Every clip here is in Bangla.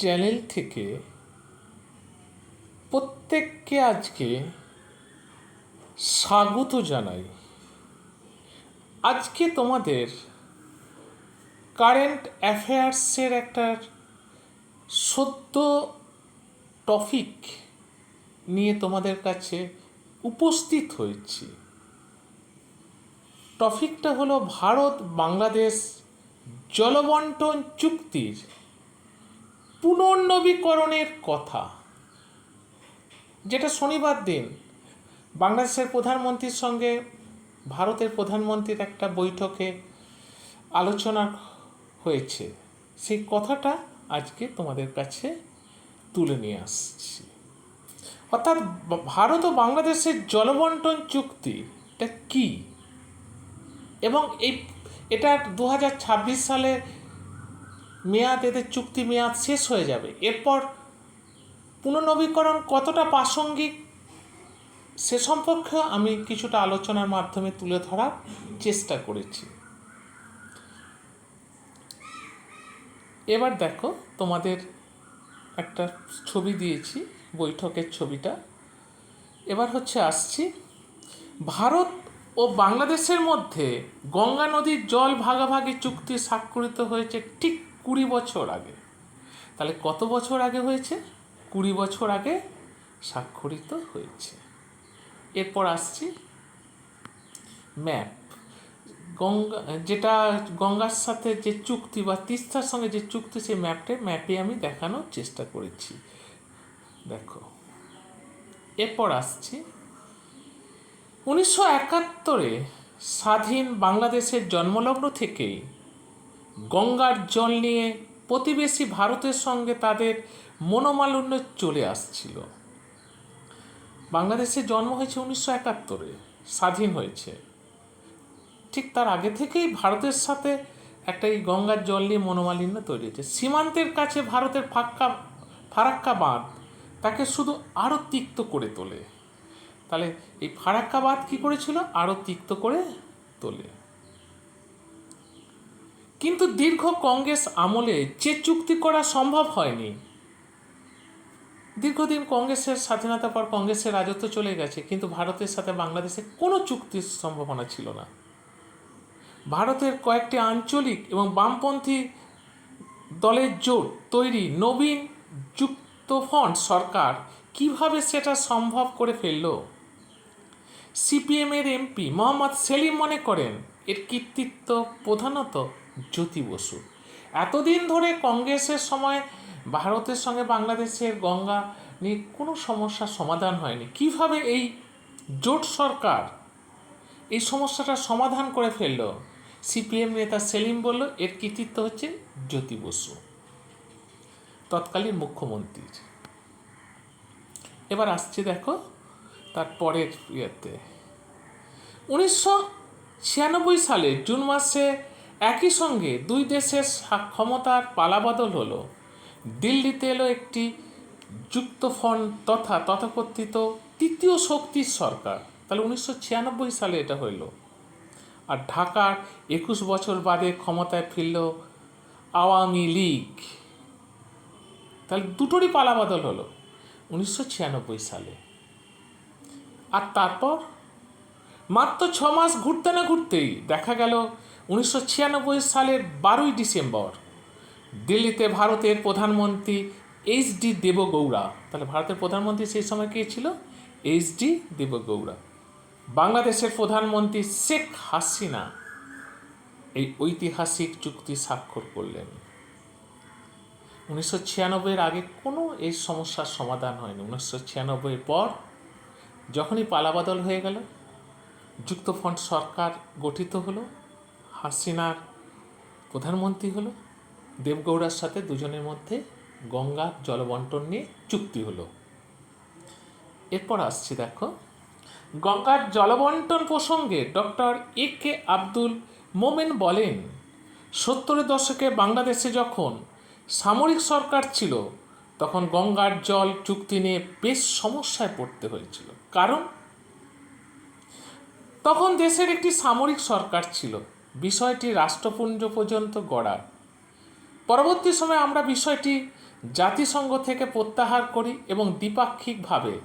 চ্যানেল থেকে প্রত্যেককে আজকে স্বাগত জানাই। আজকে তোমাদের কারেন্ট অ্যাফেয়ার্সের একটা সদ্য টপিক নিয়ে তোমাদের কাছে উপস্থিত হয়েছি। টপিকটা হলো ভারত বাংলাদেশ জলবন্টন চুক্তির পুনর্নবীকরণের কথা, যেটা শনিবার দিন বাংলাদেশের প্রধানমন্ত্রীর সঙ্গে ভারতের প্রধানমন্ত্রীর একটা বৈঠকে আলোচনা হয়েছে। সেই কথাটা আজকে তোমাদের কাছে তুলে নিয়ে আসছি। অর্থাৎ ভারত ও বাংলাদেশের জলবন্টন চুক্তি, এটা কী? এবং এই, এটা দু হাজার ছাব্বিশ সালে মেয়াদ, এদের চুক্তি মেয়াদ শেষ হয়ে যাবে। এরপর পুনর্নবীকরণ কতটা প্রাসঙ্গিক, সে সম্পর্কে আমি কিছুটা আলোচনার মাধ্যমে তুলে ধরার চেষ্টা করেছি। এবার দেখো, তোমাদের একটা ছবি দিয়েছি, বৈঠকের ছবিটা। এবার হচ্ছে আসছি, ভারত ও বাংলাদেশের মধ্যে গঙ্গা নদীর জল ভাগাভাগি চুক্তি স্বাক্ষরিত হয়েছে ঠিক কুড়ি বছর আগে। তাহলে কত বছর আগে হয়েছে? কুড়ি বছর আগে স্বাক্ষরিত হয়েছে। এরপর আসছি ম্যাপ। গঙ্গা, যেটা গঙ্গার সাথে যে চুক্তি বা তিস্তার সঙ্গে যে চুক্তি সেই ম্যাপটা ম্যাপে আমি দেখানোর চেষ্টা করেছি। দেখো। এরপর আসছি। উনিশশো একাত্তরে স্বাধীন বাংলাদেশের জন্মলগ্ন থেকেই গঙ্গার জল নিয়ে প্রতিবেশী ভারতের সঙ্গে তাদের মনোমালিন্য চলে আসছিল। বাংলাদেশে জন্ম হয়েছে উনিশশো একাত্তরে, স্বাধীন হয়েছে। ঠিক তার আগে থেকেই ভারতের সাথে একটা এই গঙ্গার জল নিয়ে মনোমালিন্য তৈরি হয়েছে। সীমান্তের কাছে ভারতের ফাক্কা, ফারাক্কা বাঁধ তাকে শুধু আরও তিক্ত করে তোলে। তাহলে এই ফারাক্কা বাঁধ কী করেছিল? আরও তিক্ত করে তোলে। কিন্তু দীর্ঘ কংগ্রেস আমলে যে চুক্তি করা সম্ভব হয়নি। দীর্ঘদিন কংগ্রেসের স্বাধীনতা পর কংগ্রেসের রাজত্ব চলে গেছে, কিন্তু ভারতের সাথে বাংলাদেশে কোনো চুক্তির সম্ভাবনা ছিল না। ভারতের কয়েকটি আঞ্চলিক এবং বামপন্থী দলের জোট তৈরি নবীন যুক্তফ্রন্ট সরকার কীভাবে সেটা সম্ভব করে ফেলল? সিপিএমের এমপি মোহাম্মদ সেলিম মনে করেন, এর কৃতিত্ব প্রধানত জ্যোতি বসু। এতদিন ধরে কংগ্রেসের সময় ভারতের সঙ্গে বাংলাদেশের গঙ্গা নিয়ে কোনো সমস্যার সমাধান হয়নি। কীভাবে এই জোট সরকার এই সমস্যাটার সমাধান করে ফেলল? সিপিএম নেতা সেলিম বলল, এর কৃতিত্ব হচ্ছে জ্যোতি বসু। তৎকালীন মুখ্যমন্ত্রীর। এবার আসছে দেখো তার পরের ইয়েতে। উনিশশো ছিয়ানব্বই সালে জুন মাসে একই সঙ্গে দুই দেশের ক্ষমতার পালাবদল হলো। দিল্লিতে এলো একটি যুক্তফ্রন্ট তথা তথাকথিত তৃতীয় শক্তির সরকার। তাহলে উনিশশো ছিয়ানব্বই সালে এটা হইল। আর ঢাকার একুশ বছর বাদে ক্ষমতায় ফিরল আওয়ামী লীগ। তাহলে দুটোরই পালাবদল হলো উনিশশো ছিয়ানব্বই সালে। আর তারপর মাত্র ছ মাস ঘুরতে না ঘুরতেই দেখা গেল উনিশশো ছিয়ানব্বই সালের বারোই ডিসেম্বর, দিল্লিতে ভারতের প্রধানমন্ত্রী এইচ ডি দেবগৌড়া, তাহলে ভারতের প্রধানমন্ত্রী সেই সময় কে ছিল? H D Devegowda. বাংলাদেশের প্রধানমন্ত্রী শেখ হাসিনা এই ঐতিহাসিক চুক্তি স্বাক্ষর করলেন। উনিশশো ছিয়ানব্বইয়ের আগে কোনো এই সমস্যার সমাধান হয়নি। উনিশশো ছিয়ানব্বইয়ের পর যখনই পালাবদল হয়ে গেল, যুক্তফ্রন্ট সরকার গঠিত হলো হাসিনার প্রধানমন্ত্রী হলো, দেবগৌড়ার সাথে দুজনের মধ্যে গঙ্গার জলবন্টন নিয়ে চুক্তি হলো। এরপর আসছি দেখো, গঙ্গার জলবন্টন প্রসঙ্গে ডক্টর এ কে আব্দুল মোমেন বলেন, সত্তরের দশকে বাংলাদেশে যখন সামরিক সরকার ছিল, তখন গঙ্গার জল চুক্তি নিয়ে বেশ সমস্যায় পড়তে হয়েছিল। কারণ? তখন দেশের একটি সামরিক সরকার ছিল বিষয়টি রাষ্ট্রপুঞ্জ পর্যন্ত গড়ায় পরবর্তী সময়ে আমরা বিষয়টি জাতিসংঘ থেকে প্রত্যাহার করি এবং দ্বিপাক্ষিকভাবে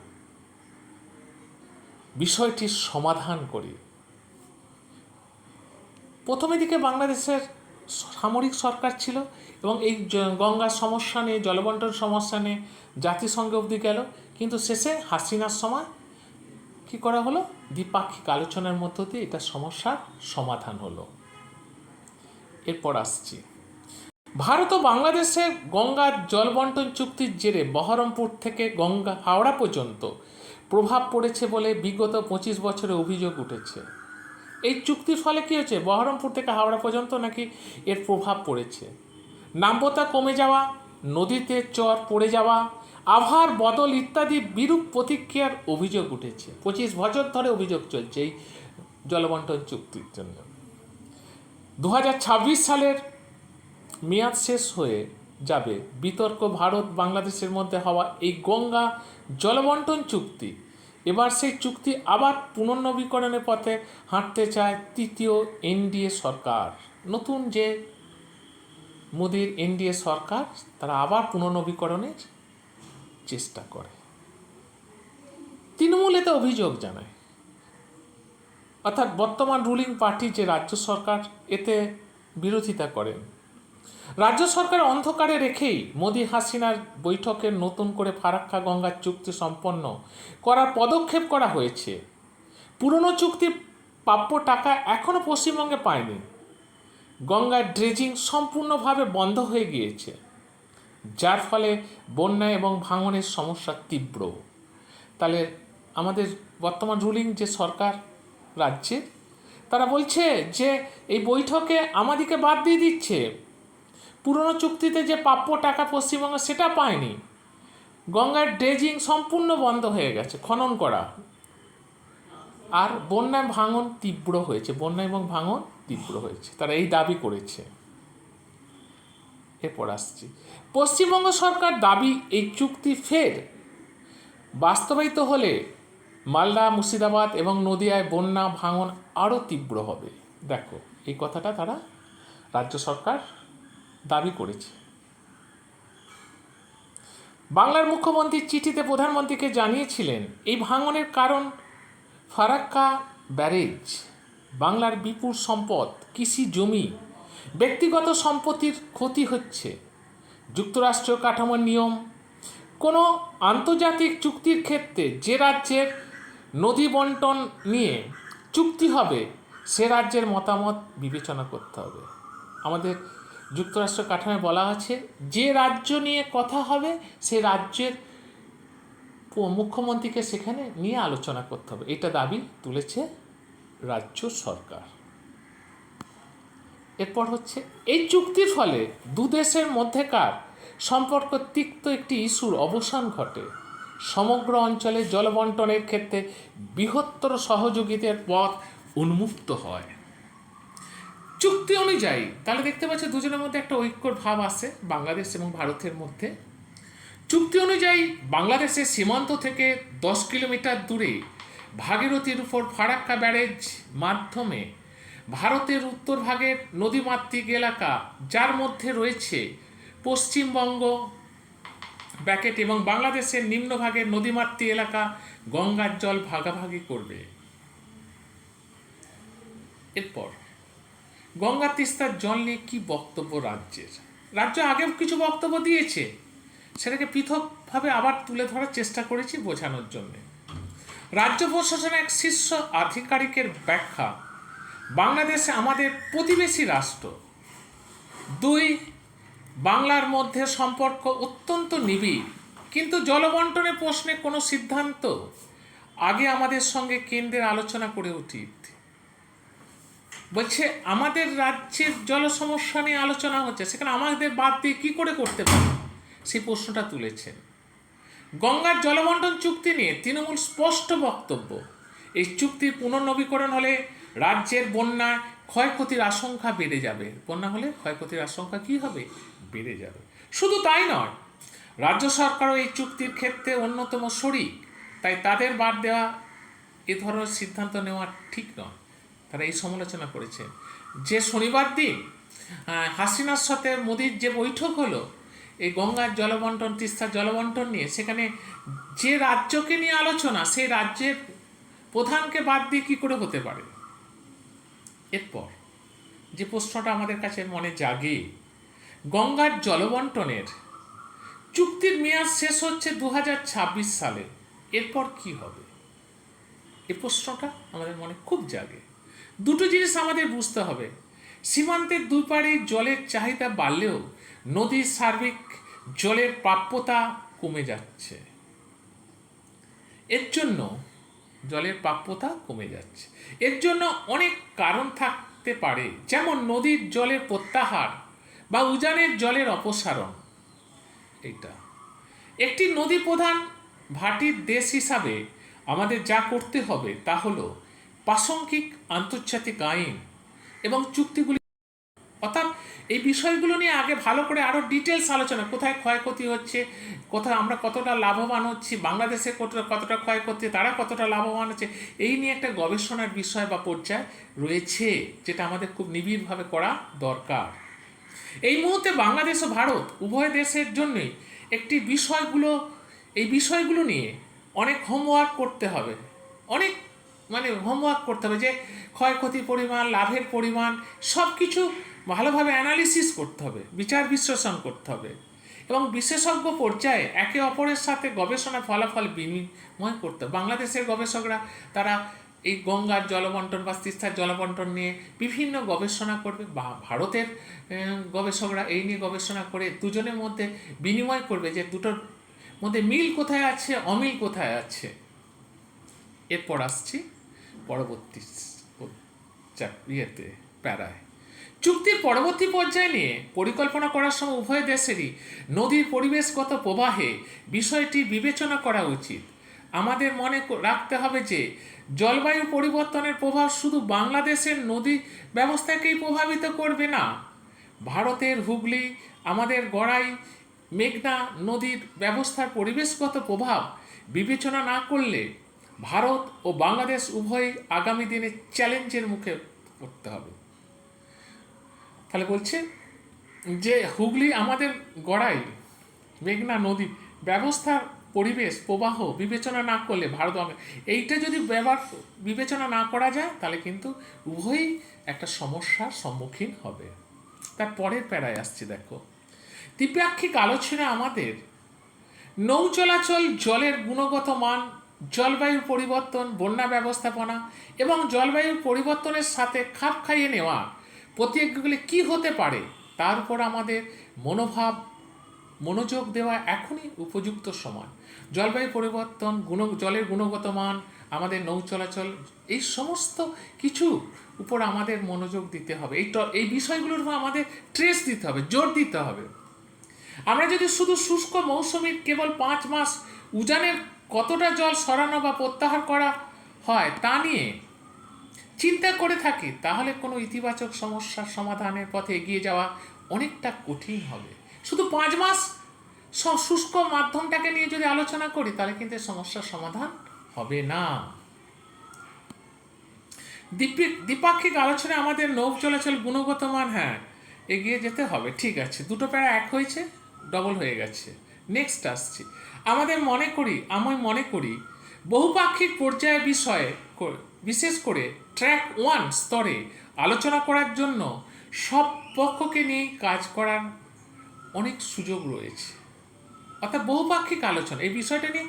বিষয়টির সমাধান করি। প্রথমে দিকে বাংলাদেশের সামরিক সরকার ছিল এবং এই গঙ্গার সমস্যা নিয়ে, জলবন্টন সমস্যা নিয়ে জাতিসংঘ অবধি গেল। কিন্তু শেষে হাসিনার সময় কি করা হলো? দ্বিপাক্ষিক আলোচনার মধ্য দিয়ে এটা সমস্যার সমাধান হলো। এরপর আসছি। ভারত ও বাংলাদেশের গঙ্গার জলবন্টন চুক্তির জেরে বহরমপুর থেকে গঙ্গা হাওড়া পর্যন্ত প্রভাব পড়েছে বলে বিগত পঁচিশ বছরে অভিযোগ উঠেছে। এই চুক্তির ফলে কী হচ্ছে বহরমপুর থেকে হাওড়া পর্যন্ত নাকি এর প্রভাব পড়েছে? নাম্যতা কমে যাওয়া, নদীতে চর পড়ে যাওয়া, আবহাওয়ার বদল ইত্যাদি বিরূপ প্রতিক্রিয়ার অভিযোগ উঠেছে। পঁচিশ বছর ধরে অভিযোগ চলছে এই জলবন্টন চুক্তির জন্য। দু হাজার ছাব্বিশ সালের মেয়াদ শেষ হয়ে যাবে। বিতর্ক ভারত বাংলাদেশের মধ্যে হওয়া এই গঙ্গা জলবন্টন চুক্তি। এবার সেই চুক্তি আবার পুনর্নবীকরণের পথে হাঁটতে চায় তৃতীয় এনডিএ সরকার। নতুন যে মোদির এনডিএ সরকার, তারা আবার পুনর্নবীকরণের চেষ্টা করে। তৃণমূল এতে অভিযোগ জানায় অর্থাৎ বর্তমান রুলিং পার্টি যে রাজ্য সরকার, এতে বিরোধিতা করেন। রাজ্য সরকার অন্ধকারে রেখেই মোদি হাসিনার বৈঠকে নতুন করে ফারাক্কা গঙ্গার চুক্তি সম্পন্ন করার পদক্ষেপ করা হয়েছে। পুরনো চুক্তি প্রাপ্য টাকা এখনও পশ্চিমবঙ্গে পায়নি। গঙ্গার ড্রেজিং সম্পূর্ণভাবে বন্ধ হয়ে গিয়েছে, যার ফলে বন্যা এবং ভাঙনের সমস্যা তীব্র। তাহলে আমাদের বর্তমান রুলিং যে সরকার রাজ্যে তারা বলছে যে, এই বৈঠকে আমাদেরকে বাদ দিয়ে দিচ্ছে। পুরনো চুক্তিতে যে প্রাপ্য টাকা পশ্চিমবঙ্গ সেটা পায়নি। গঙ্গার ড্রেজিং সম্পূর্ণ বন্ধ হয়ে গেছে, খনন করা। আর বন্যায় ভাঙন তীব্র হয়েছে, বন্যা এবং ভাঙন তীব্র হয়েছে, তারা এই দাবি করেছে। এরপর আসছি। পশ্চিমবঙ্গ সরকার দাবি, এই চুক্তি ফের বাস্তবায়িত হলে মালদা, মুর্শিদাবাদ এবং নদিয়ায় বন্যা, ভাঙন আরও তীব্র হবে। দেখো, এই কথাটা তারা রাজ্য সরকার দাবি করেছে। বাংলার মুখ্যমন্ত্রী চিঠিতে প্রধানমন্ত্রীকে জানিয়েছিলেন, এই ভাঙনের কারণ ফারাক্কা ব্যারেজ, বাংলার বিপুল সম্পদ, কৃষি জমি, ব্যক্তিগত সম্পত্তির ক্ষতি হচ্ছে যুক্তরাষ্ট্রীয় কাঠামোর নিয়ম, কোনো আন্তর্জাতিক চুক্তির ক্ষেত্রে যে রাজ্যের নদী বন্টন নিয়ে চুক্তি হবে, সে রাজ্যের মতামত বিবেচনা করতে হবে। আমাদের যুক্তরাষ্ট্র কাঠামোয় বলা আছে, যে রাজ্য নিয়ে কথা হবে, সে রাজ্যের মুখ্যমন্ত্রীকে সেখানে নিয়ে আলোচনা করতে হবে। এটা দাবি তুলেছে রাজ্য সরকার। এরপর হচ্ছে, এই চুক্তির ফলে দু দেশের মধ্যেকার সম্পর্ক তিক্ত একটি ইস্যুর অবসান ঘটে। সমগ্র অঞ্চলে জলবন্টনের ক্ষেত্রে বৃহত্তর সহযোগিতার পথ উন্মুক্ত হয়। চুক্তি অনুযায়ী, তাহলে দেখতে পাচ্ছি দুজনের মধ্যে একটা ঐক্যর ভাব আছে বাংলাদেশ এবং ভারতের মধ্যে। চুক্তি অনুযায়ী, বাংলাদেশের সীমান্ত থেকে দশ কিলোমিটার দূরে ভাগীরথীর উপর ফারাক্কা ব্যারেজ মাধ্যমে ভারতের উত্তর ভাগের নদীমাতৃক এলাকা, যার মধ্যে রয়েছে পশ্চিমবঙ্গ ব্যাকেট এবং বাংলাদেশের নিম্নভাগের নদীমাতৃ এলাকা গঙ্গার জল ভাগাভাগি করবে। এরপর, গঙ্গা তিস্তার জল নিয়ে কি বক্তব্য রাজ্যের? রাজ্য আগেও কিছু বক্তব্য দিয়েছে। সেটাকে পৃথকভাবে আবার তুলে ধরার চেষ্টা করেছি বোঝানোর জন্যে। রাজ্য প্রশাসনের এক শীর্ষ আধিকারিকের ব্যাখ্যা, বাংলাদেশে আমাদের প্রতিবেশী রাষ্ট্র। দুই বাংলার মধ্যে সম্পর্ক অত্যন্ত নিবিড়। কিন্তু জলবন্টনের প্রশ্নে কোনো সিদ্ধান্ত? আগে আমাদের সঙ্গে কেন্দ্রের আলোচনা করে উচিত বলছে, আমাদের রাজ্যের জল সমস্যা নিয়ে আলোচনা হচ্ছে, সেখানে আমাদের বাদ দিয়ে কী করে করতে পারে? সেই প্রশ্নটা তুলেছেন। গঙ্গার জলবন্টন চুক্তি নিয়ে তৃণমূল স্পষ্ট বক্তব্য। এই চুক্তির পুনর্নবীকরণ হলে রাজ্যের বন্যায় ক্ষয়ক্ষতির আশঙ্কা বেড়ে যাবে। বন্যা হলে ক্ষয়ক্ষতির আশঙ্কা কি হবে? বেড়ে যাবে। শুধু তাই নয়, রাজ্য সরকারও এই চুক্তির ক্ষেত্রে অন্যতম শরিক। তাই তাদের বাদ দেওয়া এ ধরনের সিদ্ধান্ত নেওয়া ঠিক নয়। তারা এই সমালোচনা করেছেন যে শনিবার দিন হাসিনার সাথে মোদির যে বৈঠক হলো, এই গঙ্গার জলবন্টন, তিস্তার জলবন্টন নিয়ে, সেখানে যে রাজ্যকে নিয়ে আলোচনা, সেই রাজ্যের প্রধানকে বাদ দিয়ে কী করে হতে পারে? এরপর যে প্রশ্নটা আমাদের কাছে মনে জাগে গঙ্গার জলবন্টনের। চুক্তির মেয়াদ শেষ হচ্ছে দু হাজার ছাব্বিশ সালে। এরপর কি হবে? এ প্রশ্নটা আমাদের মনে খুব জাগে। দুটো জিনিস আমাদের বুঝতে হবে। সীমান্তের দুই পাড়ে জলের চাহিদা বাড়লেও নদীর সার্বিক জলের প্রাপ্যতা কমে যাচ্ছে। এর জন্য জলের প্রাপ্যতা কমে যাচ্ছে। এর জন্য অনেক কারণ থাকতে পারে। যেমন নদীর জলের প্রত্যাহার বা উজানের জলের অপসারণ। এটা একটি নদী প্রধান ভাটির দেশ হিসাবে আমাদের যা করতে হবে তা হল প্রাসঙ্গিক আন্তর্জাতিক আইন এবং চুক্তিগুলি অর্থাৎ এই বিষয়গুলো নিয়ে আগে ভালো করে আরও ডিটেলস আলোচনা, কোথায় ক্ষয়ক্ষতি হচ্ছে কোথায় আমরা কতটা লাভবান হচ্ছি, বাংলাদেশে কতটা কতটা ক্ষয়ক্ষতি, তারা কতটা লাভবান হচ্ছে, এই নিয়ে একটা গবেষণার বিষয় বা পর্যায় রয়েছে, যেটা আমাদের খুব নিবিড়ভাবে করা দরকার। এই মুহূর্তে বাংলাদেশ ও ভারত উভয় দেশের জন্যই একটি বিষয়গুলো, এই বিষয়গুলো নিয়ে অনেক হোমওয়ার্ক করতে হবে। অনেক মানে হোমওয়ার্ক করতে হবে যে ক্ষয়ক্ষতির পরিমাণ, লাভের পরিমাণ সব কিছু ভালোভাবে অ্যানালিসিস করতে হবে, বিচার বিশ্লেষণ করতে হবে। এবং বিশেষজ্ঞ পর্যায়ে একে অপরের সাথে গবেষণা ফলাফল বিনিময় করতে বাংলাদেশের গবেষকরা, তারা এই গঙ্গার জলবন্টন বা তিস্তার জলবন্টন নিয়ে বিভিন্ন গবেষণা করবে বা ভারতের গবেষকরা এই নিয়ে গবেষণা করে দুজনের মধ্যে বিনিময় করবে যে দুটোর মধ্যে মিল কোথায় আছে, অমিল কোথায় আছে। এরপর আসছি পরবর্তী ইয়েতে, প্যারায়। চুক্তির পরবর্তী পর্যায়ে নিয়ে পরিকল্পনা করার সময় উভয় দেশেরই নদীর পরিবেশগত প্রবাহে বিষয়টি বিবেচনা করা উচিত। আমাদের মনে রাখতে হবে যে জলবায়ু পরিবর্তনের প্রভাব শুধু বাংলাদেশের নদী ব্যবস্থাকেই প্রভাবিত করবে না। ভারতের হুগলি, আমাদের গড়াই, মেঘনা নদীর ব্যবস্থার পরিবেশগত প্রভাব বিবেচনা না করলে ভারত ও বাংলাদেশ উভয়ই আগামী দিনে চ্যালেঞ্জের মুখে পড়তে হবে। তাহলে বলছে যে হুগলি, আমাদের গড়াই, মেঘনা নদী ব্যবস্থার পরিবেশ, প্রবাহ বিবেচনা না করলে ভারত এইটা যদি ব্যবহার বিবেচনা না করা যায়, তাহলে কিন্তু উভয়ই একটা সমস্যার সম্মুখীন হবে। তার পরের প্যারায় আসছি, দেখো। দ্বিপাক্ষিক আলোচনা আমাদের, নৌ চলাচল, জলের গুণগত মান জলবায়ু পরিবর্তন, বন্যা ব্যবস্থাপনা এবং জলবায়ুর পরিবর্তনের সাথে খাপ খাইয়ে নেওয়া প্রতিজ্ঞাগুলি কী হতে পারে, তার উপর আমাদের মনোভাব মনোযোগ দেওয়া এখনই উপযুক্ত সময়। জলবায়ু পরিবর্তন, গুণ, জলের গুণগত মান আমাদের নৌ চলাচল, এই সমস্ত কিছু উপর আমাদের মনোযোগ দিতে হবে। এই এই বিষয়গুলোর উপর আমাদের ট্রেস দিতে হবে, জোর দিতে হবে। আমরা যদি শুধু শুষ্ক মৌসুমীর কেবল পাঁচ মাস উজানের কতটা জল সরানো বা প্রত্যাহার করা হয় তা নিয়ে চিন্তা করে থাকি, তাহলে কোনো ইতিবাচক সমস্যার সমাধানের পথে এগিয়ে যাওয়া অনেকটা কঠিন হবে। শুধু পাঁচ মাস শুষ্ক মাধ্যমটাকে নিয়ে যদি আলোচনা করি, তাহলে কিন্তু সমস্যার সমাধান হবে না। দ্বিপাক্ষিক আলোচনায় আমাদের নৌ চলাচল, গুণগত মান হ্যাঁ এগিয়ে যেতে হবে। ঠিক আছে, দুটো প্যারা এক হয়েছে ডবল হয়ে গেছে। নেক্সট আসছি। আমাদের মনে করি, আমি মনে করি, বহুপাক্ষিক পর্যায়ে বিষয়ে বিশেষ করে ট্র্যাক ওয়ান স্তরে আলোচনা করার জন্য সব পক্ষকে নিয়ে কাজ করার অনেক সুযোগ রয়েছে। অর্থাৎ বহুপাক্ষিক আলোচনা। এই বিষয়টা নিয়ে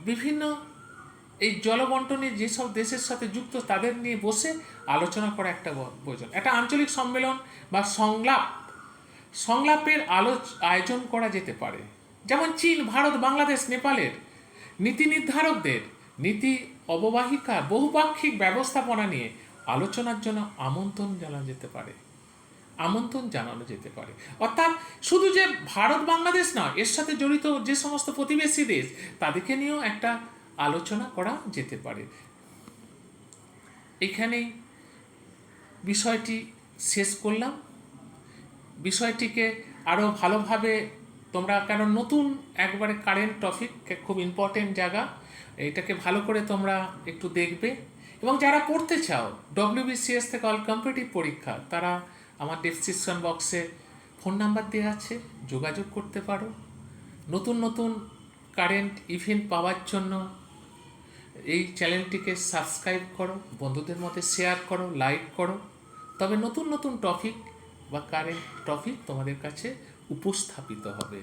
বিভিন্ন এই জলবন্টনে যেসব দেশের সাথে যুক্ত, তাদের নিয়ে বসে আলোচনা করা একটা প্রয়োজন। একটা আঞ্চলিক সম্মেলন বা সংলাপ, সংলাপের আলো আয়োজন করা যেতে পারে। যেমন চীন, ভারত, বাংলাদেশ, নেপালের নীতি নির্ধারকদের নীতি অববাহিকা বহুপাক্ষিক ব্যবস্থাপনা নিয়ে আলোচনার জন্য আমন্ত্রণ জানা যেতে পারে। আমন্ত্রণ জানানো যেতে পারে। অর্থাৎ শুধু যে ভারত বাংলাদেশ না এর সাথে জড়িত যে সমস্ত প্রতিবেশী দেশ, তাদেরকে নিয়েও একটা আলোচনা করা যেতে পারে। এখানেই বিষয়টি শেষ করলাম। বিষয়টিকে আরও ভালোভাবে তোমরা কেন নতুন একবারে কারেন্ট টপিক খুব ইম্পর্টেন্ট জায়গা, এটাকে ভালো করে তোমরা একটু দেখবে। এবং যারা পড়তে চাও ডব্লিউবিসিএস থেকে অল কম্পিটিভ পরীক্ষা, তারা আমার ডেসক্রিপশন বক্সে ফোন নাম্বার দেওয়া আছে, যোগাযোগ করতে পারো। নতুন নতুন কারেন্ট ইভেন্ট পাওয়ার জন্য এই চ্যানেলটিকে সাবস্ক্রাইব করো, বন্ধুদের মধ্যে শেয়ার করো লাইক করো। তবে নতুন নতুন টপিক বা কারেন্ট টপিক তোমাদের কাছে উপস্থাপিত হবে।